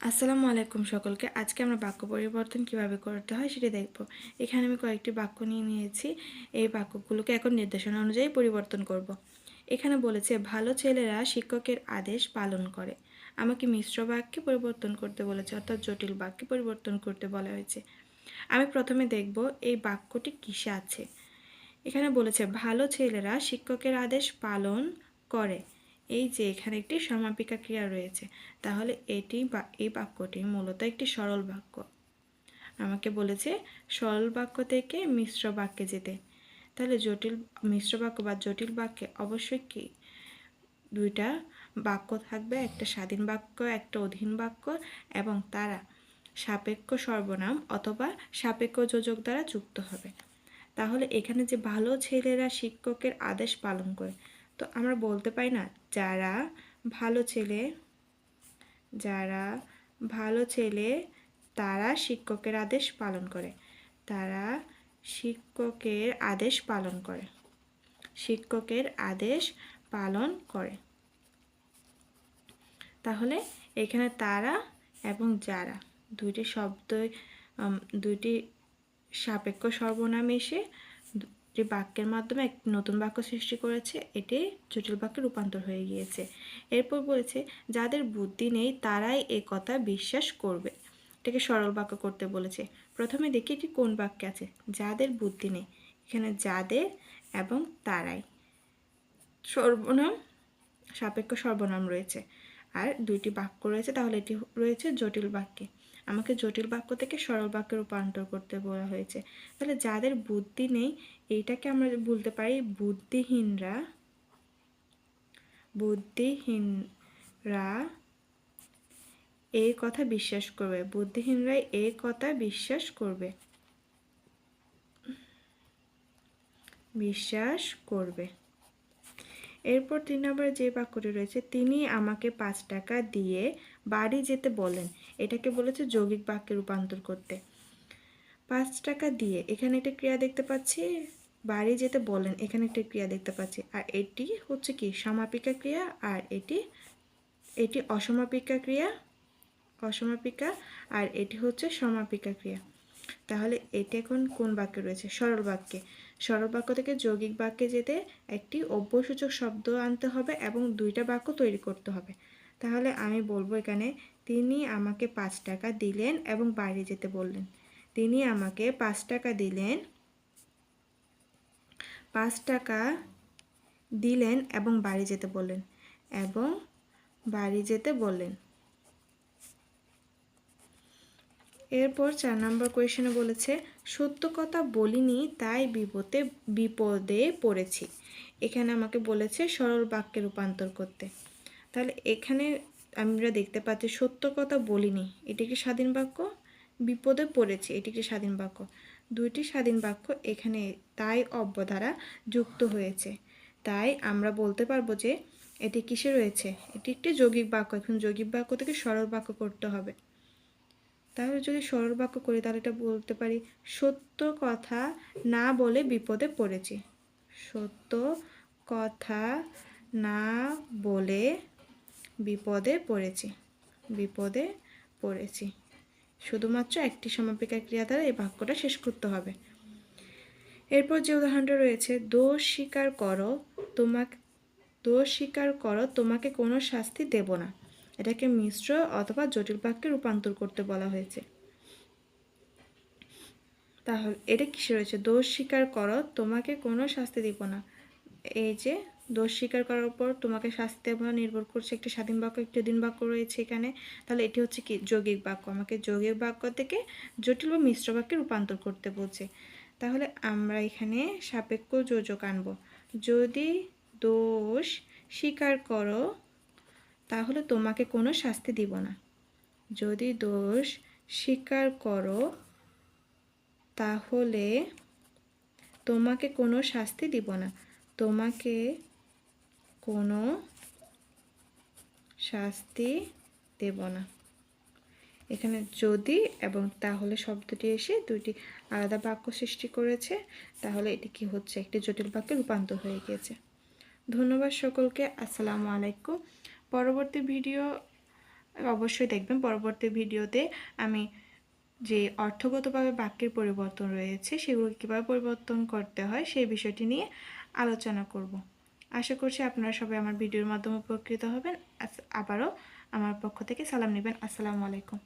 আসসালামু আলাইকুম সকলকে। আজকে আমরা বাক্য পরিবর্তন কীভাবে করতে হয় সেটা দেখব। এখানে আমি কয়েকটি বাক্য নিয়ে নিয়েছি। এই বাক্যগুলোকে এখন নির্দেশনা অনুযায়ী পরিবর্তন করব। এখানে বলেছে, ভালো ছেলেরা শিক্ষকের আদেশ পালন করে। আমাকে মিশ্র বাক্যে পরিবর্তন করতে বলেছে, অর্থাৎ জটিল বাক্যে পরিবর্তন করতে বলা হয়েছে। আমি প্রথমে দেখব, এই বাক্যটি কিসে আছে? এখানে বলেছে, ভালো ছেলেরা শিক্ষকের আদেশ পালন করে। এই যে এখানে একটি সমাপিকা ক্রিয়া রয়েছে, তাহলে এটি বা এই বাক্যটি মূলত একটি সরল বাক্য। আমাকে বলেছে, সরল বাক্য থেকে মিশ্র বাক্যে যেতে। তাহলে জটিল, মিশ্র বাক্য বা জটিল বাক্যে অবশ্যই কি? দুইটা বাক্য থাকবে, একটা স্বাধীন বাক্য, একটা অধীন বাক্য, এবং তারা সাপেক্ষ সর্বনাম অথবা সাপেক্ষ যোজক দ্বারা যুক্ত হবে। তাহলে এখানে যে ভালো ছেলেরা শিক্ষকের আদেশ পালন করে তো আমরা বলতে পারি না, যারা ভালো ছেলে, যারা ভালো ছেলে, তারা শিক্ষকের আদেশ পালন করে। তারা শিক্ষকের আদেশ পালন করে। শিক্ষকের আদেশ পালন করে। তাহলে এখানে তারা এবং যারা, দুইটি শব্দ দুইটি সাপেক্ষ সর্বনাম এসে যে বাক্যের মাধ্যমে এক নতুন বাক্য সৃষ্টি করেছে, এটি জটিল বাক্যে রূপান্তর হয়ে গিয়েছে। এরপর বলেছে, যাদের বুদ্ধি নেই, তারাই এ কথা বিশ্বাস করবে। এটাকে সরল বাক্য করতে বলেছে। প্রথমে দেখি এটি কোন বাক্যে আছে? যাদের বুদ্ধি নেই। এখানে যাদের এবং তারাই। সর্বনাম, সাপেক্ষ সর্বনাম রয়েছে। আর দুইটি বাক্য রয়েছে, তাহলে এটি রয়েছে জটিল বাক্যে। আমাকে জটিল বাক্য থেকে সরল বাক্যে রূপান্তর করতে বলা হয়েছে। তাহলে যাদের বুদ্ধি নেই, এইটাকে আমরা বলতে পারি বুদ্ধিহীনরা। বুদ্ধিহীনরা এই কথা বিশ্বাস করবে। বুদ্ধিহীনরাই এই কথা বিশ্বাস করবে। বিশ্বাস করবে। এরপর তিন নম্বরে যে বাক্যটি রয়েছে, তিনি আমাকে পাঁচ টাকা দিয়ে বাড়ি যেতে বলেন। এটাকে বলেছে যৌগিক বাক্যে রূপান্তর করতে। পাঁচ টাকা দিয়ে, এখানে একটা ক্রিয়া দেখতে পাচ্ছি, বাড়ি যেতে বলেন, এখানে একটা ক্রিয়া দেখতে পাচ্ছি। আর এটি হচ্ছে কি, সমাপিকা ক্রিয়া, আর এটি এটি অসমাপিকা ক্রিয়া, অসমাপিকা, আর এটি হচ্ছে সমাপিকা ক্রিয়া। তাহলে এটি এখন কোন বাক্যে রয়েছে? সরল বাক্যে। সরল বাক্য থেকে যৌগিক বাক্যে যেতে একটি অভ্যসূচক শব্দ আনতে হবে এবং দুইটা বাক্য তৈরি করতে হবে। তাহলে আমি বলব এখানে, তিনি আমাকে পাঁচ টাকা দিলেন এবং বাইরে যেতে বললেন। তিনি আমাকে পাঁচ টাকা দিলেন, পাঁচ টাকা দিলেন এবং বাড়ি যেতে বললেন। এবং বাড়ি যেতে বললেন। এরপর চার নম্বর কোয়েশনে বলেছে, সত্য কথা বলিনি, তাই বিপদে বিপদে পড়েছি। এখানে আমাকে বলেছে সরল বাক্যে রূপান্তর করতে। তাহলে এখানে আমরা দেখতে পাচ্ছি সত্য কথা বলিনি, এটি কি স্বাধীন বাক্য? বিপদে পড়েছি, এটি স্বাধীন বাক্য? দুইটি স্বাধীন বাক্য এখানে তাই অব্যধারা যুক্ত হয়েছে। তাই আমরা বলতে পারব যে, এটি কিসে রয়েছে? এটি একটি যৌগিক বাক্য, এখন যৌগিক বাক্য থেকে সরল বাক্য করতে হবে। তাহলে যদি সরল বাক্য করি, তাহলে এটা বলতে পারি, সত্য কথা না বলে বিপদে পড়েছি। সত্য কথা না বলে বিপদে পড়েছি বিপদে পড়েছি। শুধুমাত্র একটি সমাপিকা ক্রিয়া দ্বারা এই বাক্যটা শেষ করতে হবে। এরপর যে উদাহরণটা রয়েছে, দোষ স্বীকার করো তোমাকে, দোষ স্বীকার করো তোমাকে কোনো শাস্তি দেব না। এটাকে মিশ্র অথবা জটিল বাক্যে রূপান্তর করতে বলা হয়েছে। তাহলে, এটা কিসে রয়েছে? দোষ স্বীকার করো, তোমাকে কোনো শাস্তি দিব না। এই যে, দোষ স্বীকার করার উপর তোমাকে শাস্তি দেবো নির্ভর করছে একটি স্বাধীন বাক্য, একটি দিন বাক্য রয়েছে এখানে। তাহলে এটি হচ্ছে কি? যৌগিক বাক্য। আমাকে যৌগিক বাক্য থেকে জটিল বা মিশ্র বাক্যে রূপান্তর করতে বলছে। তাহলে আমরা এখানে সাপেক্ষ যোজক আনব। যদি দোষ স্বীকার করো তাহলে তোমাকে কোনো শাস্তি দিব না। যদি দোষ স্বীকার করো, তাহলে তোমাকে কোনো শাস্তি দিব না। তোমাকে কোনো শাস্তি দেব না। এখানে যদি এবং তাহলে শব্দটি এসে দুটি আলাদা বাক্য সৃষ্টি করেছে, তাহলে এটি কি হচ্ছে? একটি জটিল বাক্যে রূপান্তর হয়ে গিয়েছে। ধন্যবাদ সকলকে। আসসালামু আলাইকুম। পরবর্তী ভিডিও, অবশ্যই দেখবেন পরবর্তী ভিডিওতে আমি যে অর্থগতভাবে বাক্যের পরিবর্তন রয়েছে সেগুলো কীভাবে পরিবর্তন করতে হয়, সেই বিষয়টি নিয়ে আলোচনা করব। আশা করছি আপনারা সবাই আমার ভিডিওর মাধ্যমে উপকৃত হবেন। আবারও আমার পক্ষ থেকে সালাম নেবেন। আসসালামু আলাইকুম।